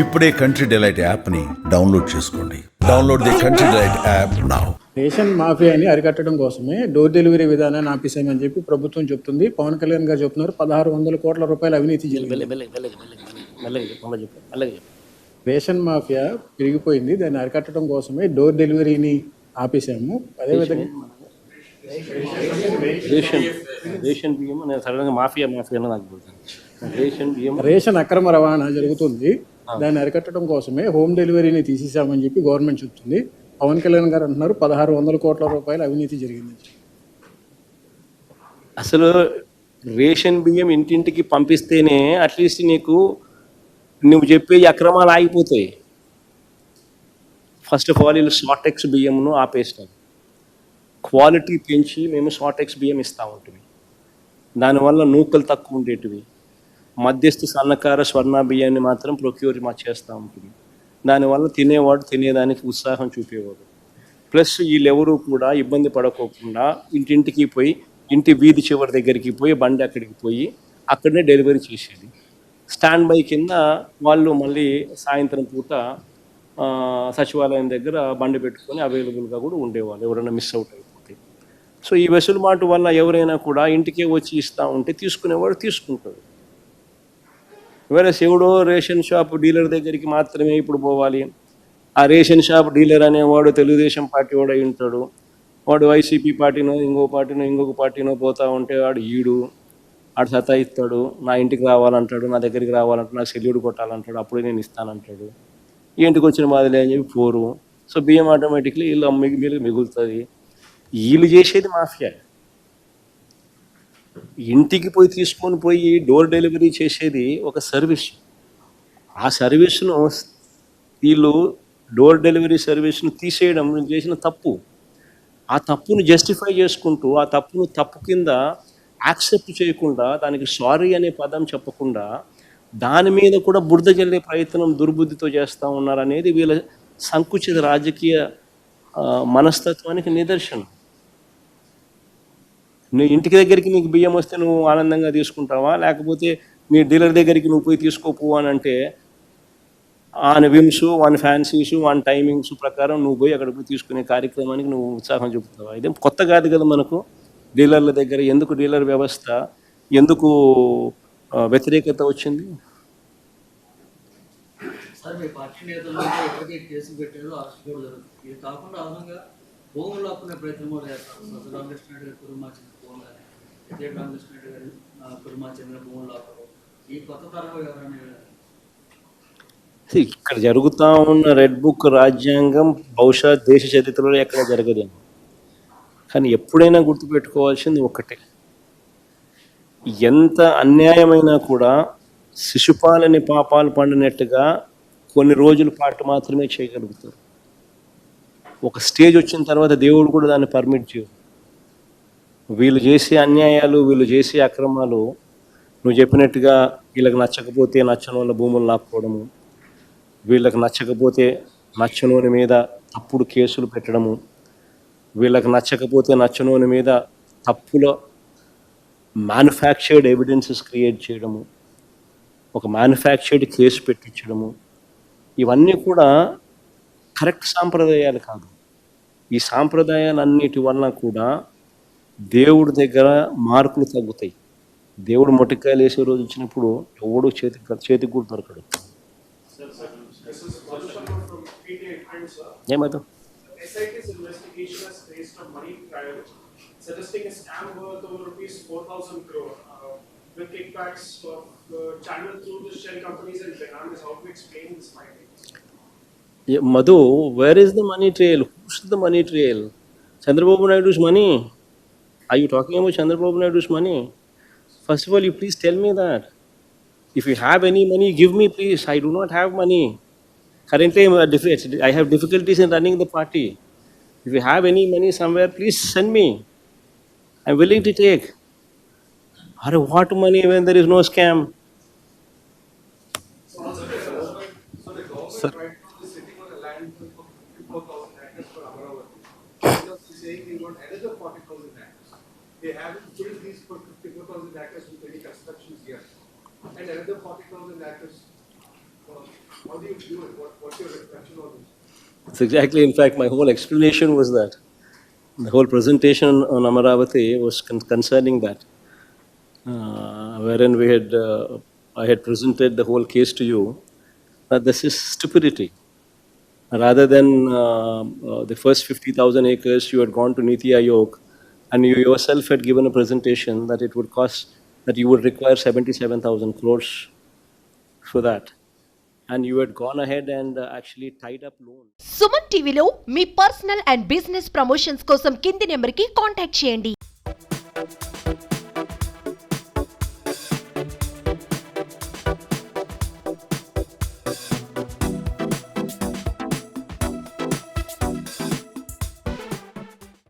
ఇప్పుడే Country Delight యాప్ని download చేసుకోండి. Download the Country Delight app now ration మాఫియాని అరికట్టడం కోసమే డోర్ డెలివరీ విధానాన్ని ఆపేసామని చెప్పి ప్రభుత్వం చెప్తుంది. పవన్ కళ్యాణ్ గారు చెప్తున్నారు. పదహారు వందల కోట్ల రూపాయల అవినీతి రేషన్ మాఫియా పెరిగిపోయింది. దాన్ని అరికట్టడం కోసమే డోర్ డెలివరీని ఆపేసాము అదేవిధంగా రేషన్ రేషన్ బియ్యం నేను సడన్గా మాఫియా నాకు రేషన్ బియ్యం రేషన్ అక్రమ రవాణా జరుగుతుంది. దాన్ని అరికట్టడం కోసమే హోమ్ డెలివరీని తీసేసామని చెప్పి గవర్నమెంట్ చెప్తుంది. పవన్ కళ్యాణ్ గారు అంటున్నారు పదహారు వందల కోట్ల రూపాయల అవినీతి జరిగింది అసలు రేషన్ బియ్యం ఇంటింటికి పంపిస్తేనే అట్లీస్ట్ నీకు నువ్వు చెప్పే అక్రమాలు ఆగిపోతాయి. ఫస్ట్ ఆఫ్ ఆల్ వీళ్ళు షార్టెక్స్ బియ్యంను ఆపేసినారు. క్వాలిటీ పెంచి మేము షార్టెక్స్ బియ్యం ఇస్తూ ఉంటుంది దానివల్ల నూకలు తక్కువ ఉండేటివి. మధ్యస్థ సన్నకార స్వర్ణ బియ్యాన్ని మాత్రం ప్రొక్యూర్ మా చేస్తూ ఉంటుంది. దానివల్ల తినేవాడు తినేదానికి ఉత్సాహం చూపేవాడు. ప్లస్ వీళ్ళెవరూ కూడా ఇబ్బంది పడకోకుండా ఇంటింటికి పోయి ఇంటి వీధి చివరి దగ్గరికి పోయి బండి అక్కడికి పోయి అక్కడనే డెలివరీ చేసేది. స్టాండ్ బై కింద వాళ్ళు మళ్ళీ సాయంత్రం పూట సచివాలయం దగ్గర బండి పెట్టుకొని అవైలబుల్గా కూడా ఉండేవాళ్ళు. ఎవరైనా మిస్ అవుట్ అయిపోతే. సో ఈ వెసులుబాటు వల్ల ఎవరైనా కూడా ఇంటికే వచ్చి ఇస్తూ ఉంటే తీసుకునేవాడు తీసుకుంటాడు. వేరే శివుడు రేషన్ షాప్ డీలర్ దగ్గరికి మాత్రమే ఇప్పుడు పోవాలి. ఆ రేషన్ షాప్ డీలర్ అనేవాడు తెలుగుదేశం పార్టీ వాడు అయి ఉంటాడు. వాడు వైసీపీ పార్టీనో ఇంకో పార్టీనో ఇంకొక పార్టీనో పోతా ఉంటే వాడు ఈడు. ఆడు సతాయిస్తాడు. నా ఇంటికి రావాలంటాడు నా దగ్గరికి రావాలంటాడు నాకు సెల్యూడ్ కొట్టాలంటాడు అప్పుడే నేను ఇస్తానంటాడు. ఇంటికి వచ్చిన మాదిలే అని చెప్పి పోరు. సో బియ్యం ఆటోమేటిక్లీ వీళ్ళు మిగిలి మిగులుతుంది. వీళ్ళు చేసేది మాఫియా. ఇంటికి పోయి తీసుకొని పోయి డోర్ డెలివరీ చేసేది ఒక సర్వీస్. ఆ సర్వీస్ను వీళ్ళు డోర్ డెలివరీ సర్వీస్ను తీసేయడం చేసిన తప్పు. ఆ తప్పును జస్టిఫై చేసుకుంటూ ఆ తప్పును తప్పు కింద యాక్సెప్ట్ చేయకుండా దానికి సారీ అనే పదం చెప్పకుండా దాని మీద కూడా బురద జల్లే ప్రయత్నం దుర్బుద్ధితో చేస్తూ ఉన్నారనేది వీళ్ళ సంకుచిత రాజకీయ మనస్తత్వానికి నిదర్శనం. నువ్వు ఇంటికి దగ్గరికి నీకు బియ్యం వస్తే నువ్వు ఆనందంగా తీసుకుంటావా? లేకపోతే నీ డీలర్ దగ్గరికి నువ్వు పోయి తీసుకోపో అని అంటే వాని విమ్స్ వాని ఫ్యాన్సీస్ వాని టైమింగ్స్ ప్రకారం నువ్వు పోయి అక్కడ పోయి తీసుకునే కార్యక్రమానికి నువ్వు ఉత్సాహం చూపుతావా? ఇదేం కొత్త కాదు కదా మనకు. డీలర్ల దగ్గర ఎందుకు డీలర్ వ్యవస్థ ఎందుకు వ్యతిరేకత వచ్చింది? సార్ మీ పార్టీ కేసులు పెట్టారు అరెస్ట్ కూడా జరుగుతుంది. ఇది కాకుండా అదనంగా భూములు ఆపుకునే ప్రయత్నం కూడా చేస్తారు రామకృష్ణ రెడ్డి గారు కురుమార్చిన భూములు కానీ విజయ రామకృష్ణ రెడ్డి గారు కురుమార్చిన భూములు ఆపడం ఈ కొత్త తరహా ఎవరైనా ఇక్కడ జరుగుతూ ఉన్న రెడ్ బుక్ రాజ్యాంగం బహుశా దేశ చరిత్రలో ఎక్కడ జరగదేమో కానీ ఎప్పుడైనా గుర్తుపెట్టుకోవాల్సింది ఒకటే. ఎంత అన్యాయమైనా కూడా శిశుపాలని పాపాలు పండినట్టుగా కొన్ని రోజుల పాటు మాత్రమే చేయగలుగుతారు. ఒక స్టేజ్ వచ్చిన తర్వాత దేవుడు కూడా దాన్ని పర్మిట్ చేయవు వీళ్ళు చేసే అన్యాయాలు వీళ్ళు చేసే అక్రమాలు నువ్వు చెప్పినట్టుగా వీళ్ళకి నచ్చకపోతే నచ్చని వాళ్ళ భూములు లాక్కోవడము వీళ్ళకి నచ్చకపోతే నచ్చనోని మీద తప్పుడు కేసులు పెట్టడము వీళ్ళకి నచ్చకపోతే నచ్చనోని మీద తప్పుల మ్యానుఫ్యాక్చర్డ్ ఎవిడెన్సెస్ క్రియేట్ చేయడము ఒక మ్యానుఫ్యాక్చర్డ్ కేసు పెట్టించడము ఇవన్నీ కూడా కరెక్ట్ సాంప్రదాయాలు కాదు. ఈ సాంప్రదాయాలు అన్నిటి వలన కూడా దేవుడి దగ్గర మార్పులు తగ్గుతాయి. దేవుడు మొట్టకాయలు వేసే రోజు వచ్చినప్పుడు ఎవడు చేతి చేతికి కూడా దొరకడు. ఏమైతే Madhu, where is the money trail? Who's the money trail? Chandrababu Naidu's money? Are you talking about Chandrababu Naidu's money? First of all, you please tell me that. If you have any money, give me please. I do not have money. Currently, I'm at diffi- I have difficulties in running the party. If you have any money somewhere, please send me. I'm willing to take. Or what money when there is no scam? So the government right now is sitting on a 54,000 acres for Amaravati. Because saying they want another 40,000 acres. They haven't built these for 54,000 acres with any constructions yet. And another 40,000 acres How do you view it? What, what's your reflection on this? It's exactly, in fact, my whole explanation was that. The whole presentation on Amaravati was con- concerning that, uh, wherein we had, uh, I had presented the whole case to you, that this is stupidity Rather than uh, uh, the first 50,000 acres, you had gone to Niti Aayog, and you yourself had given a presentation that it would cost, that you would require 77,000 crores for that. And you had gone ahead and uh, actually tied up loans. Suman టీవీలో మీ personal and business promotions కోసం కింది నెంబర్కి contact చేయండి